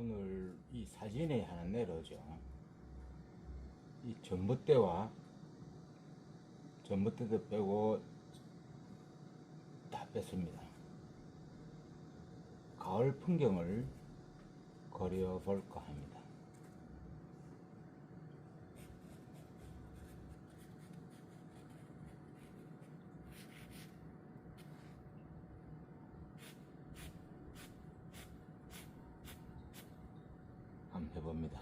오늘 이 사진에 하나 내려오죠. 이 전봇대와 전봇대도 빼고 다 뺐습니다. 가을 풍경을 그려볼까 합니다. 한번 해봅니다.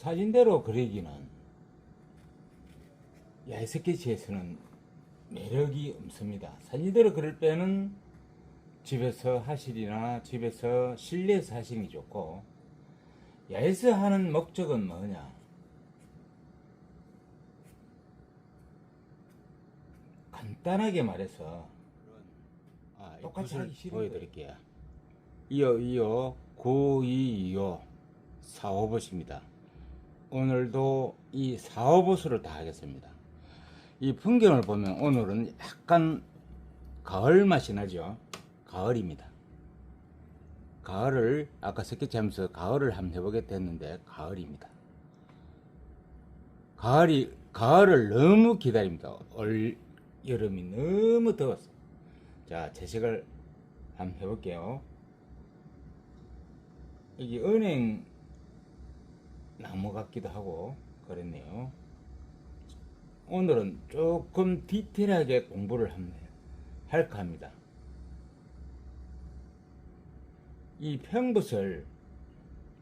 사진대로 그리기는 야스케치에서는 매력이 없습니다. 사진대로 그릴 때는 집에서 하실이나 집에서 실내에서 하시는 게 좋고 야에서 하는 목적은 뭐냐? 간단하게 말해서 아, 똑같이 하기 싫어 보여드릴게요. 이어 이어 9225 45버스입니다. 오늘도 이 45버스를 다 하겠습니다. 이 풍경을 보면 오늘은 약간 가을 맛이 나죠. 가을입니다. 가을을 아까 스케치하면서 가을을 한번 해보겠다 했는데 가을입니다. 가을이 가을을 너무 기다립니다. 올 여름이 너무 더웠어. 자 채색을 한번 해볼게요. 여기 은행 나무 같기도 하고 그랬네요. 오늘은 조금 디테일하게 공부를 할까 합니다. 이 평붓을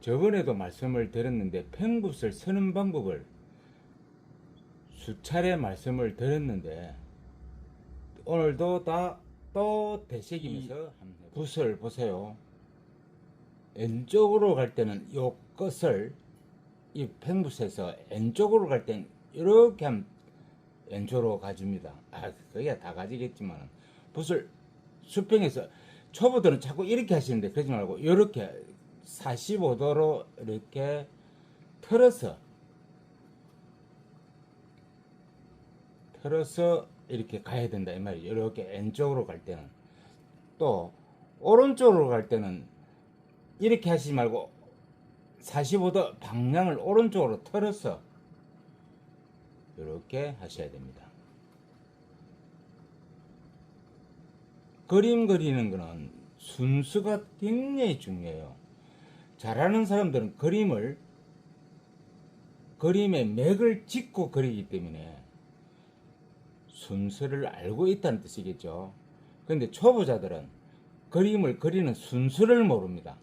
저번에도 말씀을 드렸는데 평붓을 쓰는 방법을 수차례 말씀을 드렸는데 오늘도 다 또 되새기면서 붓을 보세요. 왼쪽으로 갈 때는 요 끝을 이 팽붓에서 왼쪽으로 갈 땐 이렇게 하면 왼쪽으로 가줍니다. 아, 그게 다 가지겠지만 붓을 수평에서 초보들은 자꾸 이렇게 하시는데 그러지 말고 이렇게 45도로 이렇게 틀어서 틀어서 이렇게 가야 된다 이 말이죠. 이렇게 왼쪽으로 갈 때는 또 오른쪽으로 갈 때는 이렇게 하시지 말고 45도 방향을 오른쪽으로 틀어서 이렇게 하셔야 됩니다. 그림 그리는 거는 순수가 굉장히 중요해요. 잘하는 사람들은 그림을 그림의 맥을 짚고 그리기 때문에 순서를 알고 있다는 뜻이겠죠. 근데 초보자들은 그림을 그리는 순서를 모릅니다.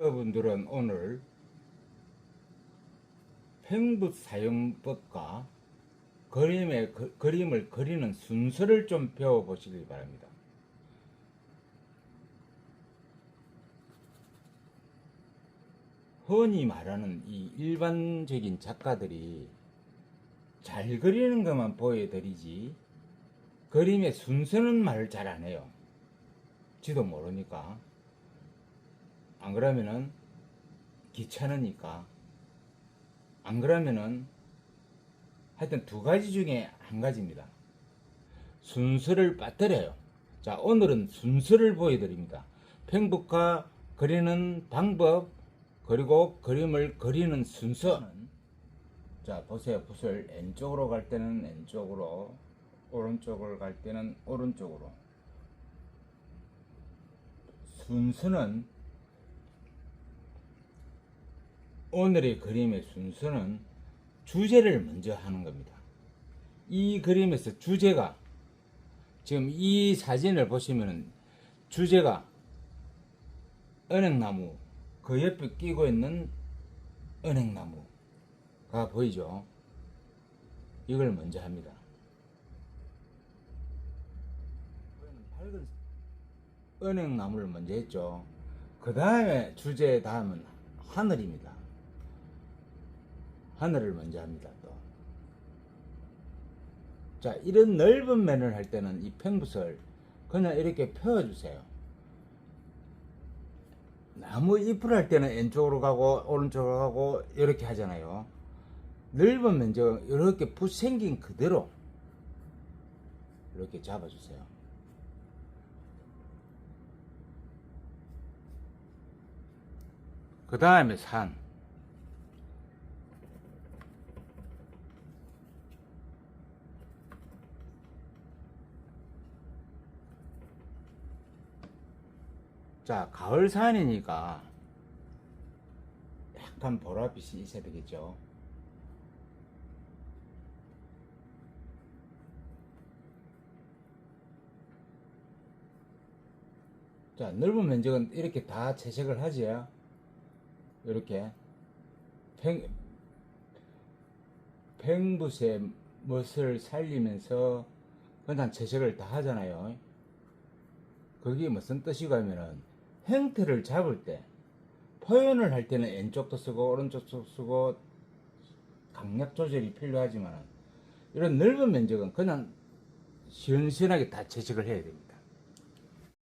여러분들은 오늘 팽붓 사용법과 그림의 그, 그림을 그리는 순서를 좀 배워 보시기 바랍니다. 흔히 말하는 이 일반적인 작가들이 잘 그리는 것만 보여드리지 그림의 순서는 말을 잘 안 해요. 지도 모르니까. 안 그러면은 귀찮으니까. 안 그러면은 하여튼 두 가지 중에 한 가지입니다. 순서를 빠뜨려요. 자, 오늘은 순서를 보여드립니다. 팽북화 그리는 방법, 그리고 그림을 그리는 순서는 자, 보세요. 붓을 왼쪽으로 갈 때는 왼쪽으로, 오른쪽으로 갈 때는 오른쪽으로. 순서는 오늘의 그림의 순서는 주제를 먼저 하는 겁니다. 이 그림에서 주제가 지금 이 사진을 보시면은 주제가 은행나무 그 옆에 끼고 있는 은행나무가 보이죠? 이걸 먼저 합니다. 밝은 은행나무를 먼저 했죠. 그 다음에 주제 다음은 하늘입니다. 하늘을 먼저 합니다. 또. 자, 이런 넓은 면을 할 때는 이 팽붓을 그냥 이렇게 펴주세요. 나무 잎을 할 때는 왼쪽으로 가고 오른쪽으로 가고 이렇게 하잖아요. 넓은 면적은 이렇게 붓 생긴 그대로 이렇게 잡아주세요. 그 다음에 산. 자, 가을 산이니까 약간 보랏빛이 있어야 되겠죠. 자, 넓은 면적은 이렇게 다 채색을 하지. 이렇게. 팽, 팽붓의 멋을 살리면서 그냥 채색을 다 하잖아요. 그게 무슨 뜻이고 하면은 형태를 잡을 때 표현을 할 때는 왼쪽도 쓰고 오른쪽도 쓰고 강약 조절이 필요하지만 이런 넓은 면적은 그냥 시원시원하게 다 채색을 해야 됩니다.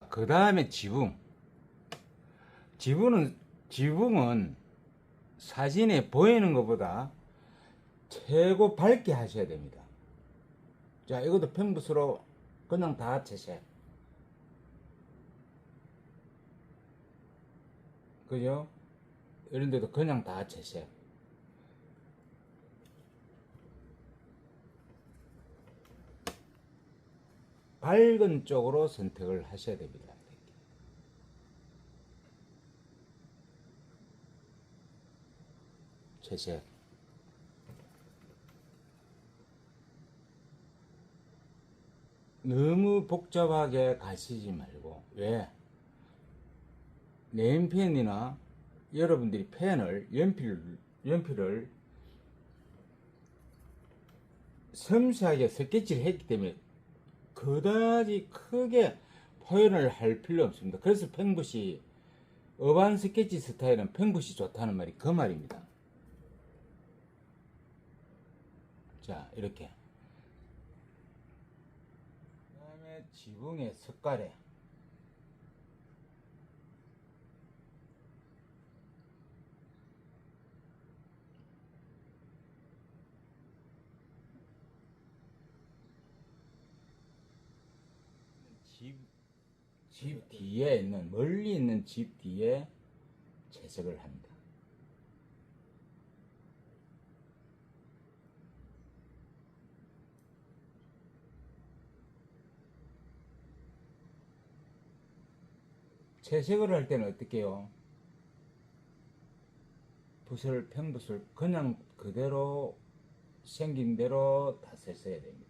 그 다음에 지붕. 지붕은, 지붕은 사진에 보이는 것보다 최고 밝게 하셔야 됩니다. 자, 이것도 팽붓으로 그냥 다 채색. 그죠? 이런 데도 그냥 다 채색. 밝은 쪽으로 선택을 하셔야 됩니다. 채색. 너무 복잡하게 가시지 말고 왜? 네임펜이나 여러분들이 펜을 연필 연필을 섬세하게 스케치를 했기 때문에 그다지 크게 표현을 할 필요 없습니다. 그래서 팽붓이 어반 스케치 스타일은 팽붓이 좋다는 말이 그 말입니다. 자 이렇게 그 다음에 지붕의 석가래 집, 집 뒤에 있는 멀리 있는 집 뒤에 채색을 합니다. 채색을 할 때는 어떻게 해요? 붓을 평붓을 그냥 그대로 생긴 대로 다 썼어야 됩니다.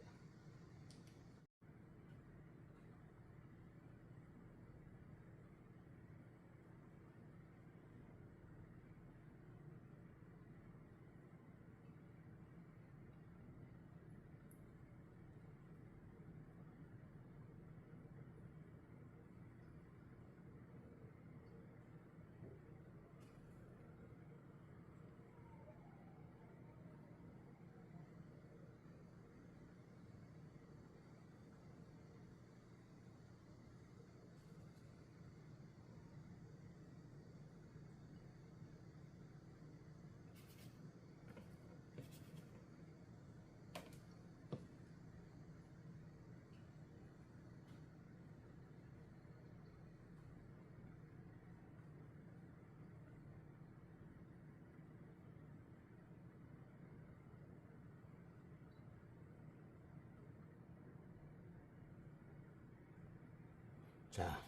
자,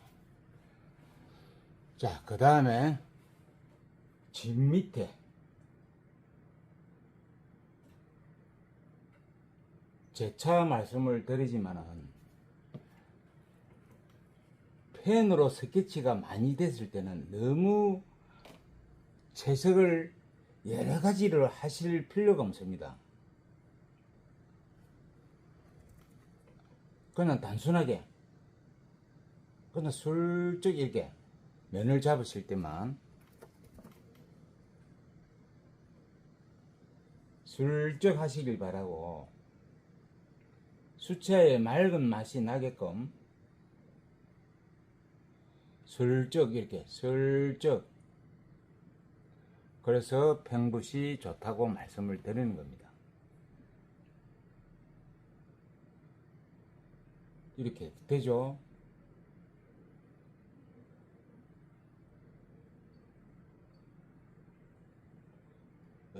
자, 그 다음에 집 밑에 재차 말씀을 드리지만은 펜으로 스케치가 많이 됐을 때는 너무 채색을 여러 가지를 하실 필요가 없습니다. 그냥 단순하게 근데 슬쩍 이렇게 면을 잡으실 때만 슬쩍 하시길 바라고 수채의 맑은 맛이 나게끔 슬쩍 이렇게 슬쩍 그래서 팽붓이 좋다고 말씀을 드리는 겁니다. 이렇게 되죠?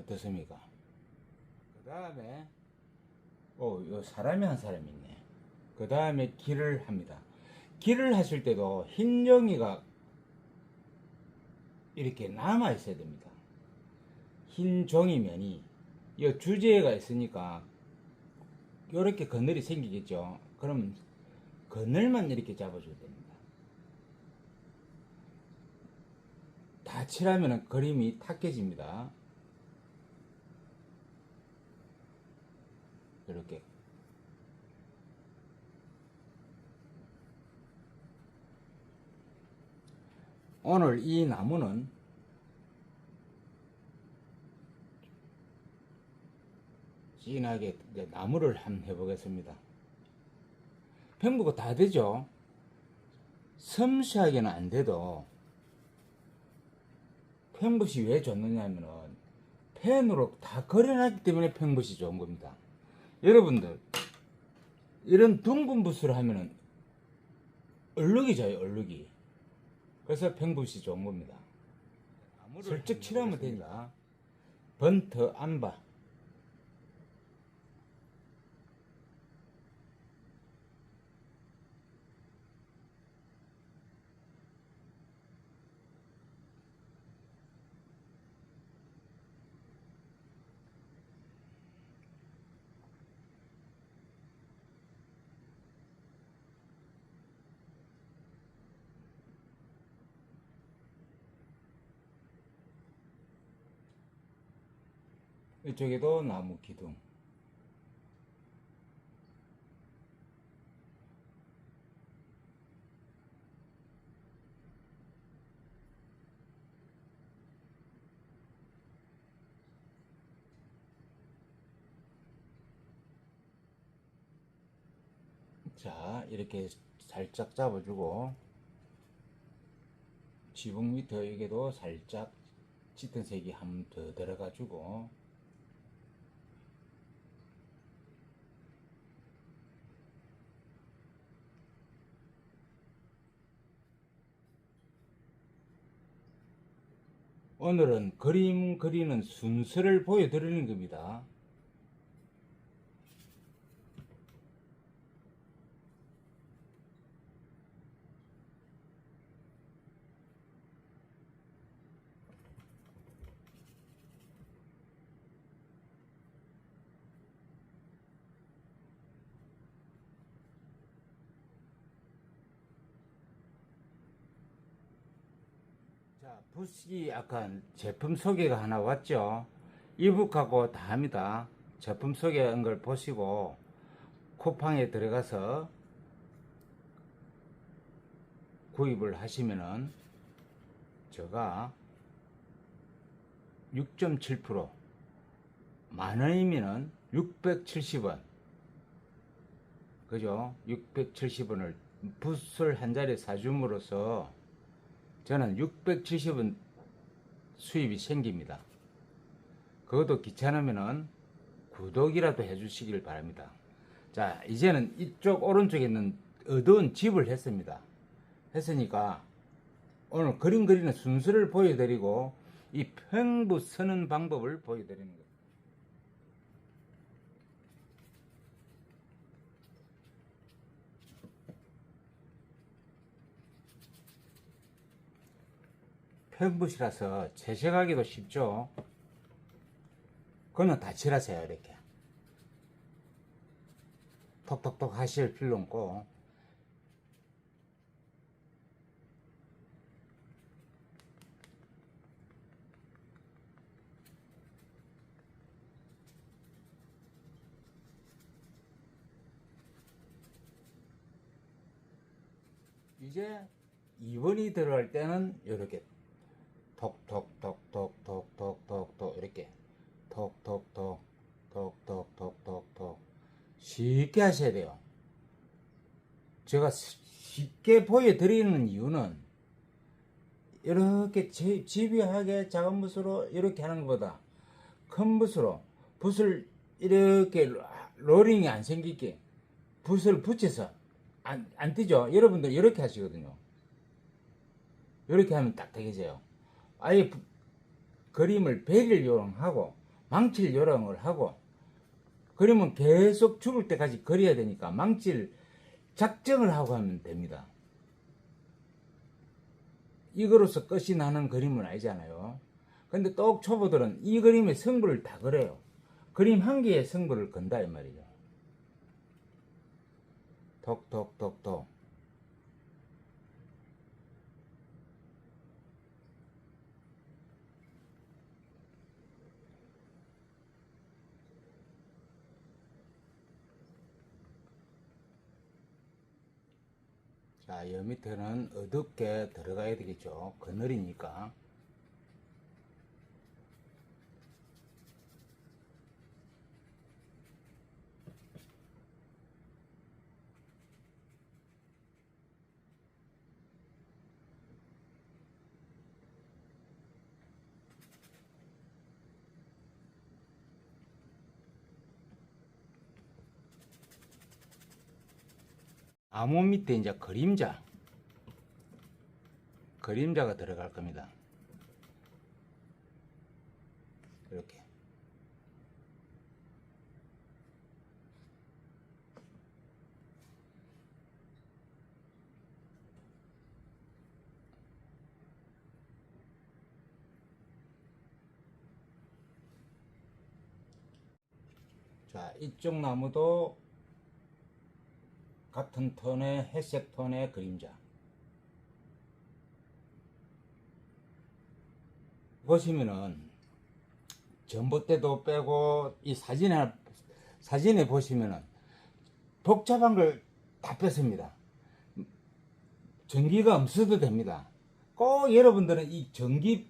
어떻습니까? 그 다음에 오, 요 사람이 한 사람이 있네. 그 다음에 길을 합니다. 길을 하실 때도 흰 종이가 이렇게 남아 있어야 됩니다. 흰 종이면이 이 주제가 있으니까 이렇게 그늘이 생기겠죠. 그럼 그늘만 이렇게 잡아줘야 됩니다. 다 칠하면 그림이 탁해집니다. 이렇게 오늘 이 나무는 진하게 나무를 한번 해보겠습니다. 평부가 다 되죠. 섬세하게는 안 돼도 팽붓이 왜 좋느냐면은 펜으로 다 그려놨기 때문에 팽붓이 좋은 겁니다. 여러분들 이런 둥근 붓으로 하면은 얼룩이 져요 얼룩이. 그래서 팽붓이 좋은 겁니다. 슬쩍 칠하면 됩니다. 번트 안바 이쪽에도 나무 기둥. 자 이렇게 살짝 잡아주고 지붕 밑에에게도 살짝 짙은 색이 한 번 더 들어가주고 오늘은 그림 그리는 순서를 보여드리는 겁니다. 자, 붓이 약간 제품 소개가 하나 왔죠. 이북하고 다 합니다. 제품 소개한 걸 보시고 쿠팡에 들어가서 구입을 하시면은 제가 6.7%, 만 원이면은 670원. 그죠? 670원을 붓을 한 자리 사줌으로써 저는 670원 수입이 생깁니다. 그것도 귀찮으면은 구독이라도 해주시길 바랍니다. 자, 이제는 이쪽 오른쪽에 있는 어두운 집을 했습니다. 했으니까 오늘 그림 그리는 순서를 보여드리고 이 평부 쓰는 방법을 보여드리는 거예요. 평붓이라서 채색하기도 쉽죠. 그거는 다 칠하세요 이렇게. 톡톡톡 하실 필요 없고 이제 2번이 들어갈 때는 이렇게 톡톡톡톡톡톡톡 이렇게 톡톡톡 톡톡톡톡톡 쉽게 하셔야 돼요. 제가 쉽게 보여드리는 이유는 이렇게 집요하게 작은 붓으로 이렇게 하는 것보다 큰 붓으로 붓을 이렇게 로링이 안 생기게 붓을 붙여서 안, 안 뜨죠? 여러분들 이렇게 하시거든요. 이렇게 하면 딱 되겠어요. 아예 부- 그림을 베릴 요령하고 망칠 요령을 하고 그림은 계속 죽을 때까지 그려야 되니까 망칠 작정을 하고 하면 됩니다. 이거로서 끝이 나는 그림은 아니잖아요. 근데 똑 초보들은 이 그림의 승부를 다 그래요. 그림 한 개의 승부를 건다 이 말이죠. 톡톡톡톡. 자, 여 밑에는 어둡게 들어가야 되겠죠. 그늘이니까. 암호 밑에 이제 그림자. 그림자가 들어갈 겁니다. 이렇게. 자, 이쪽 나무도 같은 톤의 회색 톤의 그림자. 보시면은 전봇대도 빼고 이 사진에 사진에 보시면은 복잡한 걸 다 뺐습니다. 전기가 없어도 됩니다. 꼭 여러분들은 이 전기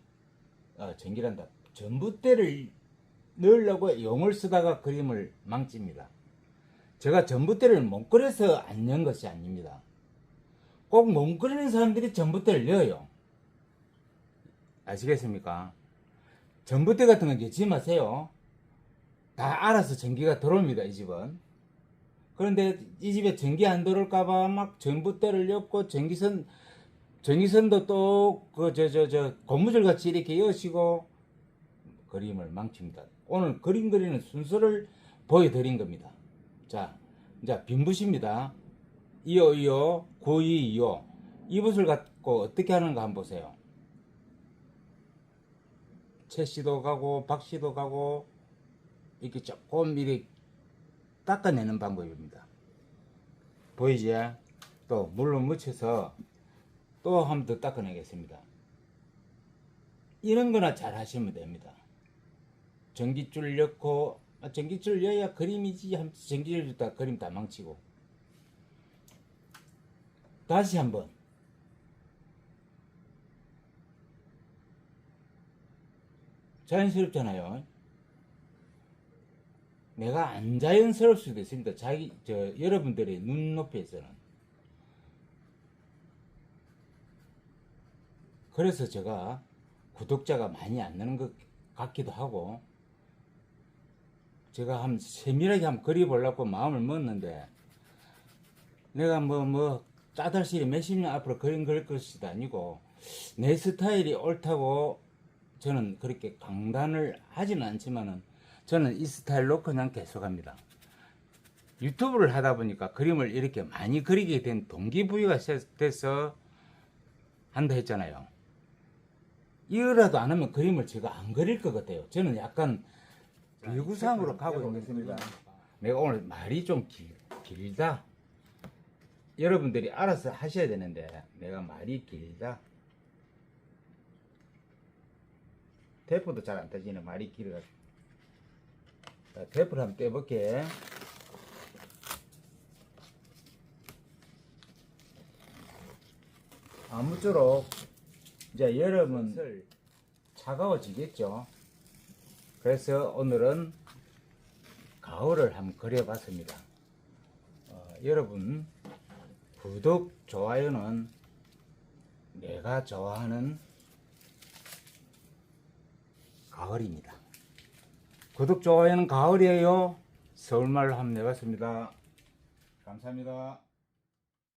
어, 전기란다 전봇대를 넣으려고 용을 쓰다가 그림을 망칩니다. 제가 전봇대를 못 그려서 안 넣은 것이 아닙니다. 꼭못 그리는 사람들이 전봇대를 넣어요. 아시겠습니까? 전봇대 같은 건 넣지 마세요. 다 알아서 전기가 들어옵니다, 이 집은. 그런데 이 집에 전기 안 들어올까봐 막 전봇대를 넣고 전기선, 전기선도 또, 그, 저, 저, 저, 고무줄 같이 이렇게 여시고 그림을 망칩니다. 오늘 그림 그리는 순서를 보여드린 겁니다. 자, 이제 빈붓입니다. 2호, 2호, 92, 2호. 이 붓을 갖고 어떻게 하는가 한번 보세요. 최 씨도 가고, 박 씨도 가고, 이렇게 조금 이렇게 닦아내는 방법입니다. 보이지? 또 물로 묻혀서 또 한 번 더 닦아내겠습니다. 이런 거나 잘 하시면 됩니다. 전기줄 넣고 아, 전기줄 넣어야 그림이지 전기줄 줬다 그림 다 망치고. 다시 한번. 자연스럽잖아요. 내가 안 자연스러울 수도 있습니다. 자기 저 여러분들의 눈높이에서는. 그래서 제가 구독자가 많이 안 느는 것 같기도 하고 제가 한번 세밀하게 한번 그려보려고 마음을 먹었는데 내가 뭐뭐 짜달실이 몇십 년 앞으로 그림 그릴 것이 아니고 내 스타일이 옳다고 저는 그렇게 강단을 하지는 않지만은 저는 이 스타일로 그냥 계속합니다. 유튜브를 하다 보니까 그림을 이렇게 많이 그리게 된 동기부여가 돼서 한다 했잖아요. 이거라도 안 하면 그림을 제가 안 그릴 것 같아요. 저는 약간 비구상으로 가고 있습니다. 내가 오늘 말이 좀 길, 길다. 여러분들이 알아서 하셔야 되는데 내가 말이 길다. 테이프도 잘안 떠지네 말이 길어가지고. 자, 테이프를 한번 떼볼게. 아무쪼록 이제 여름은 차가워지겠죠. 그래서 오늘은 가을을 한번 그려봤습니다. 어, 여러분 구독, 좋아요는 내가 좋아하는 가을입니다. 구독, 좋아요는 가을이에요. 서울말로 한번 내봤습니다. 감사합니다.